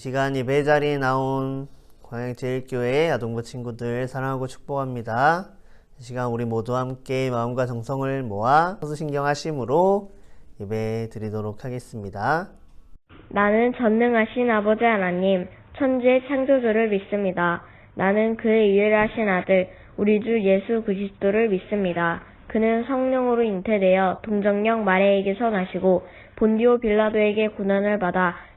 시간 예배 자리에 나온 광양제일교회 아동부 친구들 사랑하고 축복합니다. 이 시간 우리 모두 함께 마음과 정성을 모아 서수신경하심으로 예배 드리도록 하겠습니다. 나는 전능하신 아버지 하나님, 천지의 창조주를 믿습니다. 나는 그의 유일하신 아들, 우리 주 예수 그리스도를 믿습니다. 그는 성령으로 잉태되어 동정령 마리아에게서 나시고 본디오 빌라도에게 고난을 받아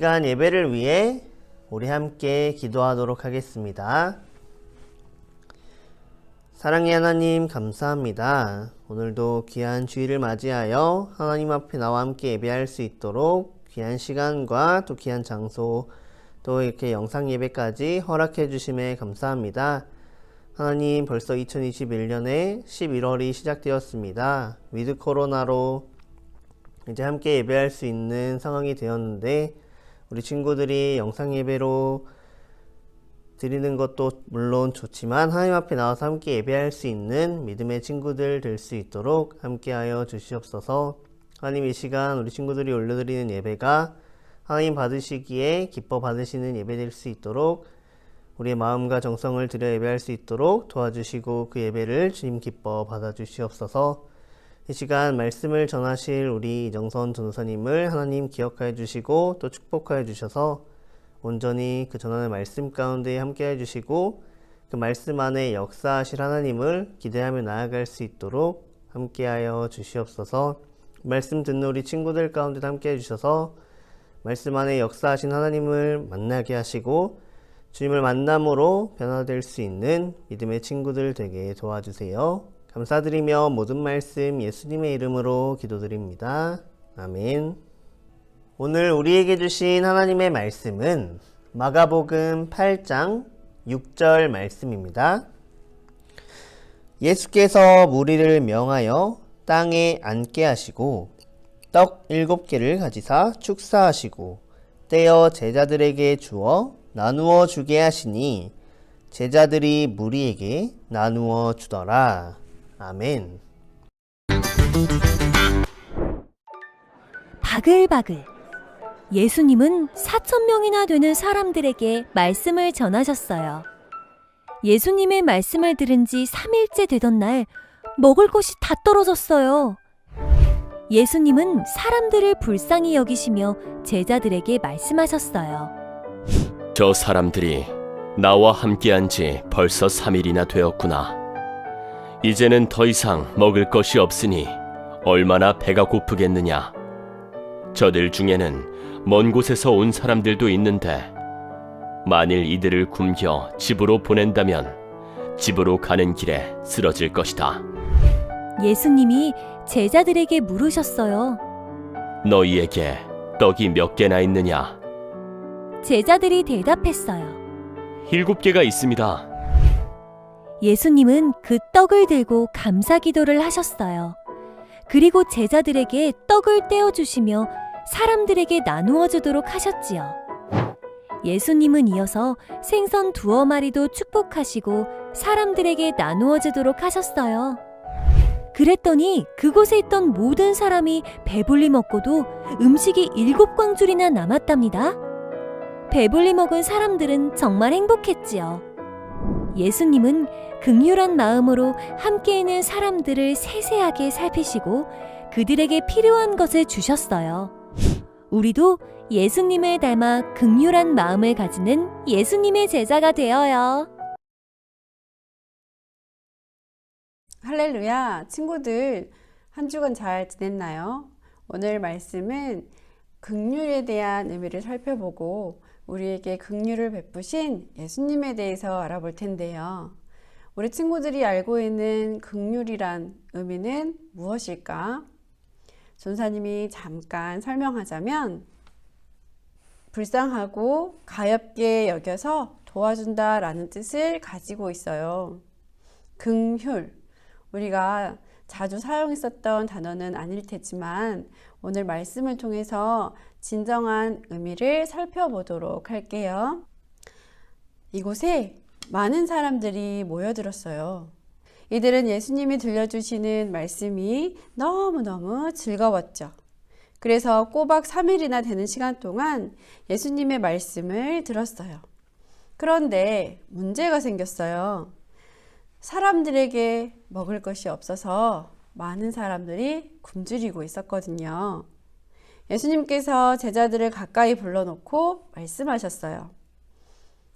시간 예배를 위해 우리 함께 기도하도록 하겠습니다. 사랑의 하나님 감사합니다. 오늘도 귀한 주일을 맞이하여 하나님 앞에 나와 함께 예배할 수 있도록 귀한 시간과 또 귀한 장소 또 이렇게 영상 예배까지 허락해 주심에 감사합니다. 하나님 벌써 2021년에 11월이 시작되었습니다. 위드 코로나로 이제 함께 예배할 수 있는 상황이 되었는데 우리 친구들이 영상 예배로 드리는 것도 물론 좋지만 하나님 앞에 나와서 함께 예배할 수 있는 믿음의 친구들 될 수 있도록 함께하여 주시옵소서. 하나님 이 시간 우리 친구들이 올려드리는 예배가 하나님 받으시기에 기뻐 받으시는 예배 될 수 있도록 우리의 마음과 정성을 들여 예배할 수 있도록 도와주시고 그 예배를 주님 기뻐 받아주시옵소서. 이 시간 말씀을 전하실 우리 이정선 전도사님을 하나님 기억하여 주시고 또 축복하여 주셔서 온전히 그 전하는 말씀 가운데 함께 해 주시고 그 말씀 안에 역사하실 하나님을 기대하며 나아갈 수 있도록 함께하여 주시옵소서. 말씀 듣는 우리 친구들 가운데도 함께 해 주셔서 말씀 안에 역사하신 하나님을 만나게 하시고 주님을 만남으로 변화될 수 있는 믿음의 친구들 되게 도와주세요. 감사드리며 모든 말씀 예수님의 이름으로 기도드립니다. 아멘. 오늘 우리에게 주신 하나님의 말씀은 마가복음 8장 6절 말씀입니다. 예수께서 무리를 명하여 땅에 앉게 하시고 떡 일곱 개를 가지사 축사하시고 떼어 제자들에게 주어 나누어 주게 하시니 제자들이 무리에게 나누어 주더라. 아멘. 바글바글. 예수님은 4천 명이나 되는 사람들에게 말씀을 전하셨어요. 예수님의 말씀을 들은 지 3일째 되던 날 먹을 것이 다 떨어졌어요. 예수님은 사람들을 불쌍히 여기시며 제자들에게 말씀하셨어요. 저 사람들이 나와 함께한 지 벌써 3일이나 되었구나. 이제는 더 이상 먹을 것이 없으니 얼마나 배가 고프겠느냐. 저들 중에는 먼 곳에서 온 사람들도 있는데 만일 이들을 굶겨 집으로 보낸다면 집으로 가는 길에 쓰러질 것이다. 예수님이 제자들에게 물으셨어요. 너희에게 떡이 몇 개나 있느냐? 제자들이 대답했어요. 일곱 개가 있습니다. 예수님은 그 떡을 들고 감사 기도를 하셨어요. 그리고 제자들에게 떡을 떼어 주시며 사람들에게 나누어 주도록 하셨지요. 예수님은 이어서 생선 두어 마리도 축복하시고 사람들에게 나누어 주도록 하셨어요. 그랬더니 그곳에 있던 모든 사람이 배불리 먹고도 음식이 일곱 광줄이나 남았답니다. 배불리 먹은 사람들은 정말 행복했지요. 예수님은 극률한 마음으로 함께 있는 사람들을 세세하게 살피시고 그들에게 필요한 것을 주셨어요. 우리도 예수님을 닮아 극률한 마음을 가지는 예수님의 제자가 되어요. 할렐루야, 친구들 한 주간 잘 지냈나요? 오늘 말씀은 극률에 대한 의미를 살펴보고 우리에게 극률을 베푸신 예수님에 대해서 알아볼 텐데요. 우리 친구들이 알고 있는 극률이란 의미는 무엇일까? 전사님이 잠깐 설명하자면 불쌍하고 가엽게 여겨서 도와준다 라는 뜻을 가지고 있어요. 긍휼. 우리가 자주 사용했었던 단어는 아닐 테지만 오늘 말씀을 통해서 진정한 의미를 살펴보도록 할게요. 이곳에 많은 사람들이 모여들었어요. 이들은 예수님이 들려주시는 말씀이 너무너무 즐거웠죠. 그래서 꼬박 3일이나 되는 시간 동안 예수님의 말씀을 들었어요. 그런데 문제가 생겼어요. 사람들에게 먹을 것이 없어서 많은 사람들이 굶주리고 있었거든요. 예수님께서 제자들을 가까이 불러놓고 말씀하셨어요.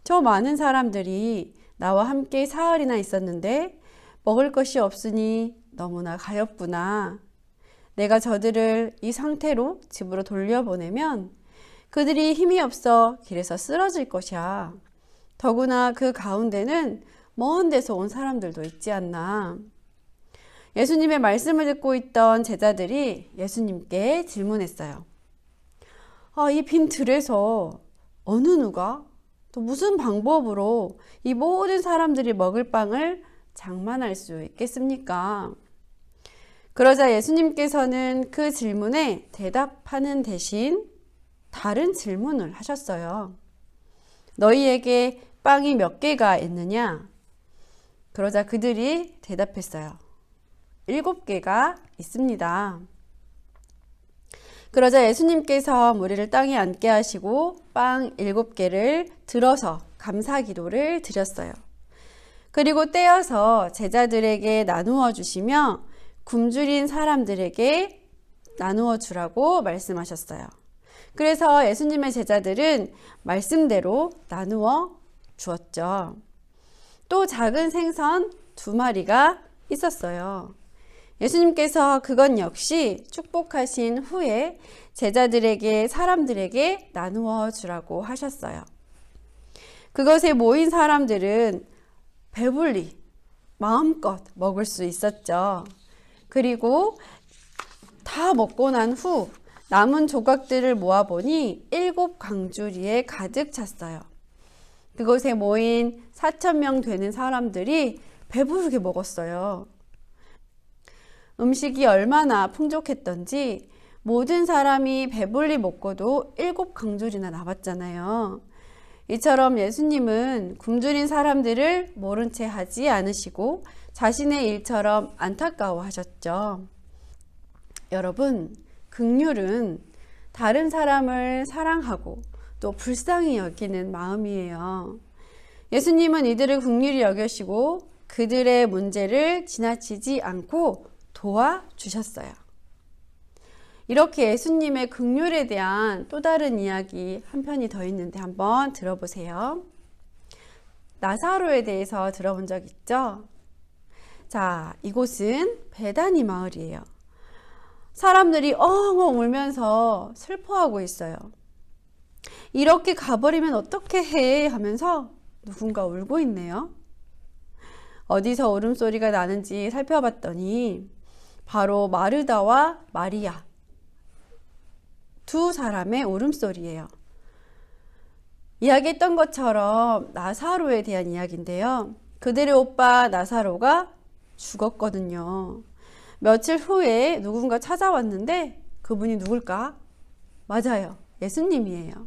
저 많은 사람들이 나와 함께 사흘이나 있었는데 먹을 것이 없으니 너무나 가엾구나. 내가 저들을 이 상태로 집으로 돌려보내면 그들이 힘이 없어 길에서 쓰러질 것이야. 더구나 그 가운데는 먼 데서 온 사람들도 있지 않나. 예수님의 말씀을 듣고 있던 제자들이 예수님께 질문했어요. 아, 이 빈 들에서 어느 누가 또 무슨 방법으로 이 모든 사람들이 먹을 빵을 장만할 수 있겠습니까? 그러자 예수님께서는 그 질문에 대답하는 대신 다른 질문을 하셨어요. 너희에게 빵이 몇 개가 있느냐? 그러자 그들이 대답했어요. 일곱 개가 있습니다. 그러자 예수님께서 무리를 땅에 앉게 하시고 빵 일곱 개를 들어서 감사 기도를 드렸어요. 그리고 떼어서 제자들에게 나누어 주시며 굶주린 사람들에게 나누어 주라고 말씀하셨어요. 그래서 예수님의 제자들은 말씀대로 나누어 주었죠. 또 작은 생선 두 마리가 있었어요. 예수님께서 그건 역시 축복하신 후에 제자들에게 사람들에게 나누어 주라고 하셨어요. 그것에 모인 사람들은 배불리 마음껏 먹을 수 있었죠. 그리고 다 먹고 난 후 남은 조각들을 모아보니 일곱 광주리에 가득 찼어요. 그곳에 모인 4천 명 되는 사람들이 배부르게 먹었어요. 음식이 얼마나 풍족했던지 모든 사람이 배불리 먹고도 일곱 강줄이나 남았잖아요. 이처럼 예수님은 굶주린 사람들을 모른 채 하지 않으시고 자신의 일처럼 안타까워 하셨죠. 여러분, 극률은 다른 사람을 사랑하고 또 불쌍히 여기는 마음이에요. 예수님은 이들을 극률히 여겨시고 그들의 문제를 지나치지 않고 도와주셨어요. 이렇게 예수님의 극률에 대한 또 다른 이야기 한 편이 더 있는데 한번 들어보세요. 나사로에 대해서 들어본 적 있죠? 자, 이곳은 베다니 마을이에요. 사람들이 엉엉 울면서 슬퍼하고 있어요. 이렇게 가버리면 어떻게 해? 하면서 누군가 울고 있네요. 어디서 울음소리가 나는지 살펴봤더니 바로 마르다와 마리아 두 사람의 울음소리예요. 이야기했던 것처럼 나사로에 대한 이야기인데요. 그들의 오빠 나사로가 죽었거든요. 며칠 후에 누군가 찾아왔는데 그분이 누굴까? 맞아요. 예수님이에요.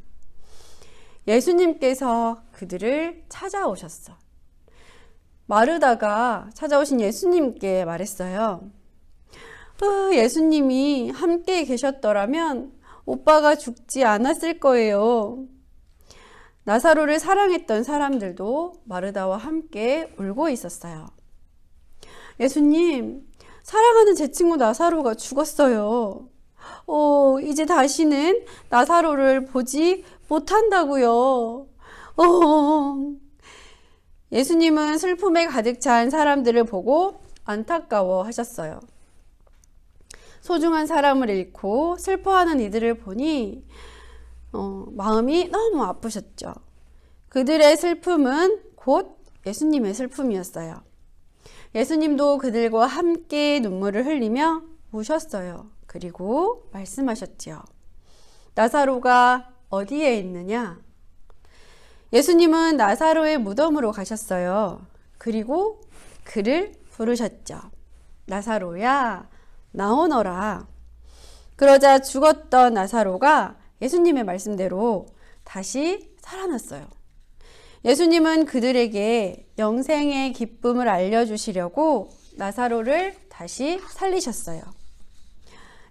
예수님께서 그들을 찾아오셨어. 마르다가 찾아오신 예수님께 말했어요. 으, 예수님이 함께 계셨더라면 오빠가 죽지 않았을 거예요. 나사로를 사랑했던 사람들도 마르다와 함께 울고 있었어요. 예수님, 사랑하는 제 친구 나사로가 죽었어요. 어, 이제 다시는 나사로를 보지 못한다고요. 어. 예수님은 슬픔에 가득 찬 사람들을 보고 안타까워 하셨어요. 소중한 사람을 잃고 슬퍼하는 이들을 보니 어, 마음이 너무 아프셨죠. 그들의 슬픔은 곧 예수님의 슬픔이었어요. 예수님도 그들과 함께 눈물을 흘리며 우셨어요. 그리고 말씀하셨지요. 나사로가 어디에 있느냐? 예수님은 나사로의 무덤으로 가셨어요. 그리고 그를 부르셨죠. 나사로야, 나오너라. 그러자 죽었던 나사로가 예수님의 말씀대로 다시 살아났어요. 예수님은 그들에게 영생의 기쁨을 알려주시려고 나사로를 다시 살리셨어요.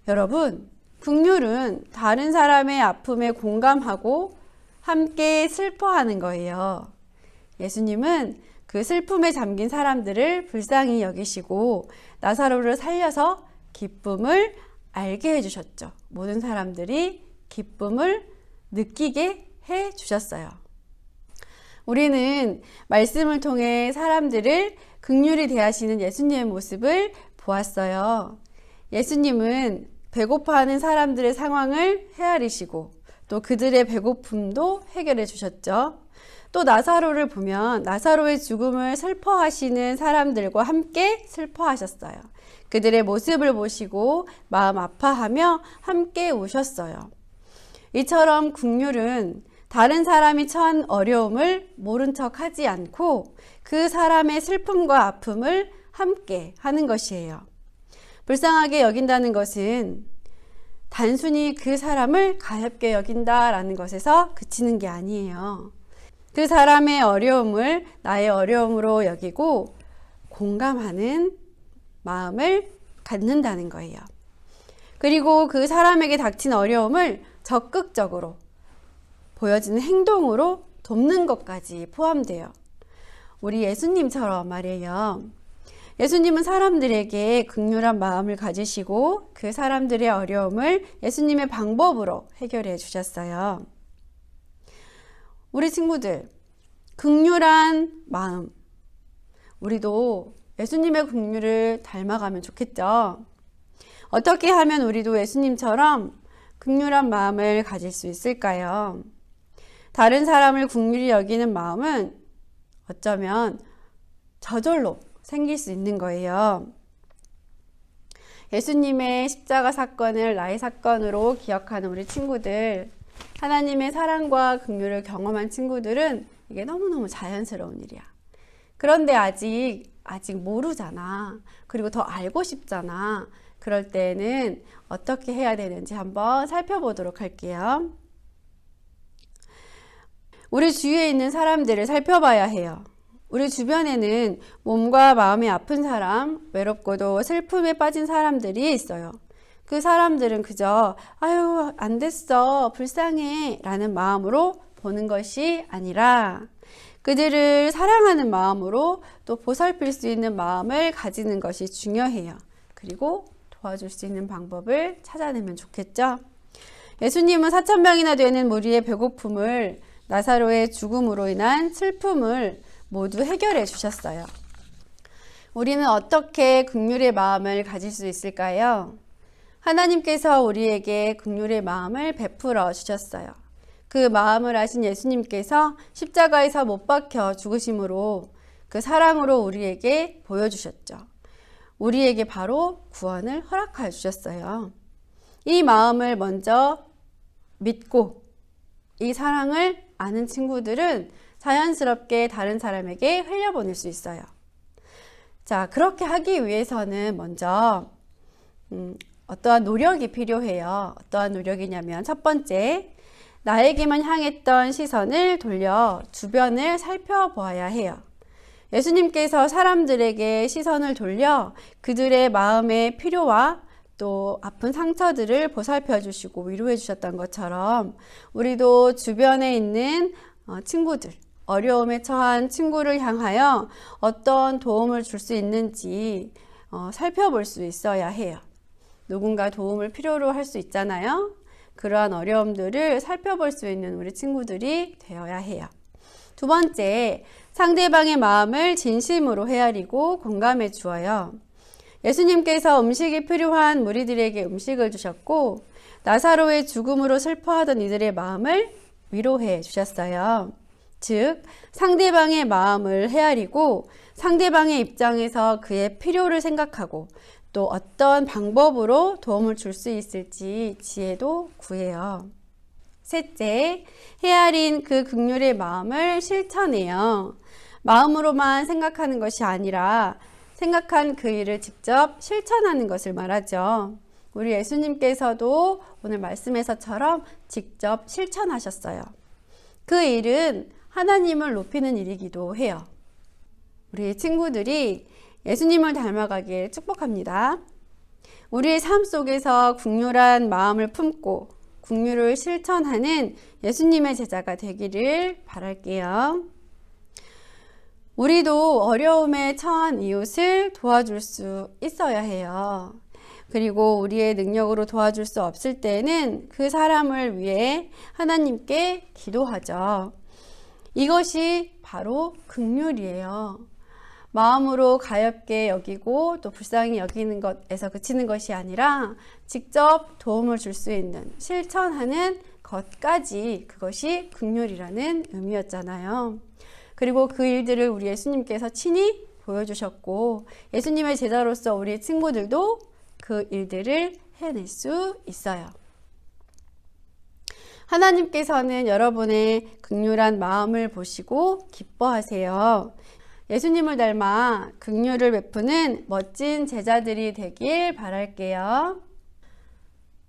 여러분, 국률은 다른 사람의 아픔에 공감하고 함께 슬퍼하는 거예요. 예수님은 그 슬픔에 잠긴 사람들을 불쌍히 여기시고 나사로를 살려서 기쁨을 알게 해주셨죠. 모든 사람들이 기쁨을 느끼게 해 주셨어요. 우리는 말씀을 통해 사람들을 극률히 대하시는 예수님의 모습을 보았어요. 예수님은 배고파하는 사람들의 상황을 헤아리시고 또 그들의 배고픔도 해결해 주셨죠. 또 나사로를 보면 나사로의 죽음을 슬퍼하시는 사람들과 함께 슬퍼하셨어요. 그들의 모습을 보시고 마음 아파하며 함께 우셨어요. 이처럼 국률은 다른 사람이 처한 어려움을 모른 척 하지 않고 그 사람의 슬픔과 아픔을 함께 하는 것이에요. 불쌍하게 여긴다는 것은 단순히 그 사람을 가볍게 여긴다라는 것에서 그치는 게 아니에요. 그 사람의 어려움을 나의 어려움으로 여기고 공감하는 마음을 갖는다는 거예요. 그리고 그 사람에게 닥친 어려움을 적극적으로 보여지는 행동으로 돕는 것까지 포함돼요. 우리 예수님처럼 말이에요. 예수님은 사람들에게 극률한 마음을 가지시고 그 사람들의 어려움을 예수님의 방법으로 해결해 주셨어요. 우리 친구들, 극률한 마음. 우리도 예수님의 극률을 닮아가면 좋겠죠. 어떻게 하면 우리도 예수님처럼 극률한 마음을 가질 수 있을까요? 다른 사람을 국률이 여기는 마음은 어쩌면 저절로 생길 수 있는 거예요. 예수님의 십자가 사건을 나의 사건으로 기억하는 우리 친구들, 하나님의 사랑과 긍휼을 경험한 친구들은 이게 너무너무 자연스러운 일이야. 그런데 아직 아직 모르잖아. 그리고 더 알고 싶잖아. 그럴 때는 어떻게 해야 되는지 한번 살펴보도록 할게요. 우리 주위에 있는 사람들을 살펴봐야 해요. 우리 주변에는 몸과 마음이 아픈 사람, 외롭고도 슬픔에 빠진 사람들이 있어요. 그 사람들은 그저, 아유, 안 됐어, 불쌍해, 라는 마음으로 보는 것이 아니라, 그들을 사랑하는 마음으로 또 보살필 수 있는 마음을 가지는 것이 중요해요. 그리고 도와줄 수 있는 방법을 찾아내면 좋겠죠? 예수님은 4천 명이나 되는 무리의 배고픔을 나사로의 죽음으로 인한 슬픔을 모두 해결해 주셨어요. 우리는 어떻게 극률의 마음을 가질 수 있을까요? 하나님께서 우리에게 극률의 마음을 베풀어 주셨어요. 그 마음을 아신 예수님께서 십자가에서 못 박혀 죽으심으로 그 사랑으로 우리에게 보여주셨죠. 우리에게 바로 구원을 허락하여 주셨어요. 이 마음을 먼저 믿고 이 사랑을 아는 친구들은 자연스럽게 다른 사람에게 흘려보낼 수 있어요. 자, 그렇게 하기 위해서는 먼저, 음, 어떠한 노력이 필요해요. 어떠한 노력이냐면, 첫 번째, 나에게만 향했던 시선을 돌려 주변을 살펴보아야 해요. 예수님께서 사람들에게 시선을 돌려 그들의 마음의 필요와 또 아픈 상처들을 보살펴 주시고 위로해 주셨던 것처럼 우리도 주변에 있는 어, 친구들, 어려움에 처한 친구를 향하여 어떤 도움을 줄 수 있는지 어, 살펴볼 수 있어야 해요. 누군가 도움을 필요로 할 수 있잖아요. 그러한 어려움들을 살펴볼 수 있는 우리 친구들이 되어야 해요. 두 번째, 상대방의 마음을 진심으로 헤아리고 공감해 주어요. 예수님께서 음식이 필요한 무리들에게 음식을 주셨고, 나사로의 죽음으로 슬퍼하던 이들의 마음을 위로해 주셨어요. 즉, 상대방의 마음을 헤아리고 상대방의 입장에서 그의 필요를 생각하고 또 어떤 방법으로 도움을 줄 수 있을지 지혜도 구해요. 셋째, 헤아린 그 극률의 마음을 실천해요. 마음으로만 생각하는 것이 아니라 생각한 그 일을 직접 실천하는 것을 말하죠. 우리 예수님께서도 오늘 말씀에서처럼 직접 실천하셨어요. 그 일은 하나님을 높이는 일이기도 해요. 우리 친구들이 예수님을 닮아가길 축복합니다. 우리의 삶 속에서 국률한 마음을 품고 국률을 실천하는 예수님의 제자가 되기를 바랄게요. 우리도 어려움에 처한 이웃을 도와줄 수 있어야 해요. 그리고 우리의 능력으로 도와줄 수 없을 때는 그 사람을 위해 하나님께 기도하죠. 이것이 바로 극률이에요. 마음으로 가엽게 여기고 또 불쌍히 여기는 것에서 그치는 것이 아니라 직접 도움을 줄 수 있는 실천하는 것까지 그것이 극률이라는 의미였잖아요. 그리고 그 일들을 우리 예수님께서 친히 보여주셨고 예수님의 제자로서 우리 친구들도 그 일들을 해낼 수 있어요. 하나님께서는 여러분의 극률한 마음을 보시고 기뻐하세요. 예수님을 닮아 극률을 베푸는 멋진 제자들이 되길 바랄게요.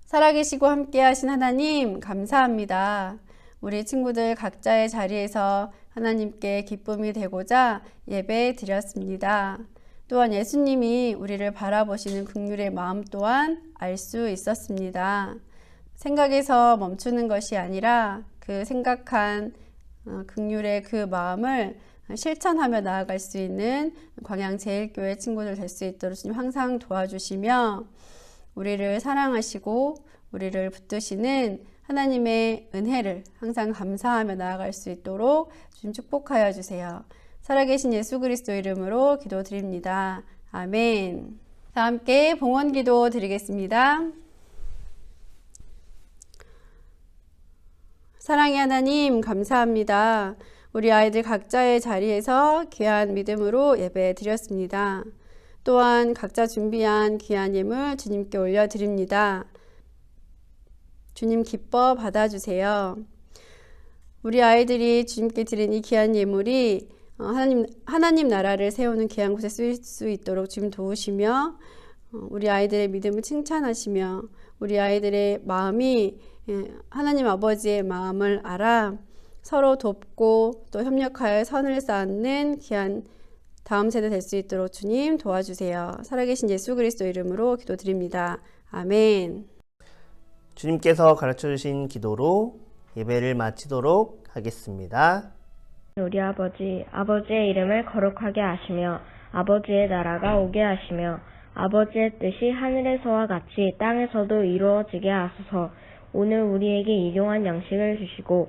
살아계시고 함께하신 하나님, 감사합니다. 우리 친구들 각자의 자리에서 하나님께 기쁨이 되고자 예배 드렸습니다. 또한 예수님이 우리를 바라보시는 극률의 마음 또한 알 수 있었습니다. 생각에서 멈추는 것이 아니라 그 생각한 어, 극률의 그 마음을 실천하며 나아갈 수 있는 광양제일교회 친구들 될 수 있도록 주님 항상 도와주시며 우리를 사랑하시고 우리를 붙드시는 하나님의 은혜를 항상 감사하며 나아갈 수 있도록 주님 축복하여 주세요. 살아계신 예수 그리스도 이름으로 기도드립니다. 아멘. 다 함께 봉헌 기도 드리겠습니다. 사랑의 하나님, 감사합니다. 우리 아이들 각자의 자리에서 귀한 믿음으로 예배 드렸습니다. 또한 각자 준비한 귀한 예물 주님께 올려드립니다. 주님 기뻐 받아주세요. 우리 아이들이 주님께 드린 이 귀한 예물이 어, 하나님, 하나님 나라를 세우는 귀한 곳에 쓰일 수 있도록 주님 도우시며 어, 우리 아이들의 믿음을 칭찬하시며 우리 아이들의 마음이 예, 하나님 아버지의 마음을 알아 서로 돕고 또 협력하여 선을 쌓는 귀한 다음 세대 될 수 있도록 주님 도와주세요. 살아계신 예수 그리스도 이름으로 기도드립니다. 아멘. 주님께서 가르쳐 주신 기도로 예배를 마치도록 하겠습니다. 우리 아버지, 아버지의 이름을 거룩하게 하시며 아버지의 나라가 오게 하시며 아버지의 뜻이 하늘에서와 같이 땅에서도 이루어지게 하소서. 오늘 우리에게 일용할 양식을 주시고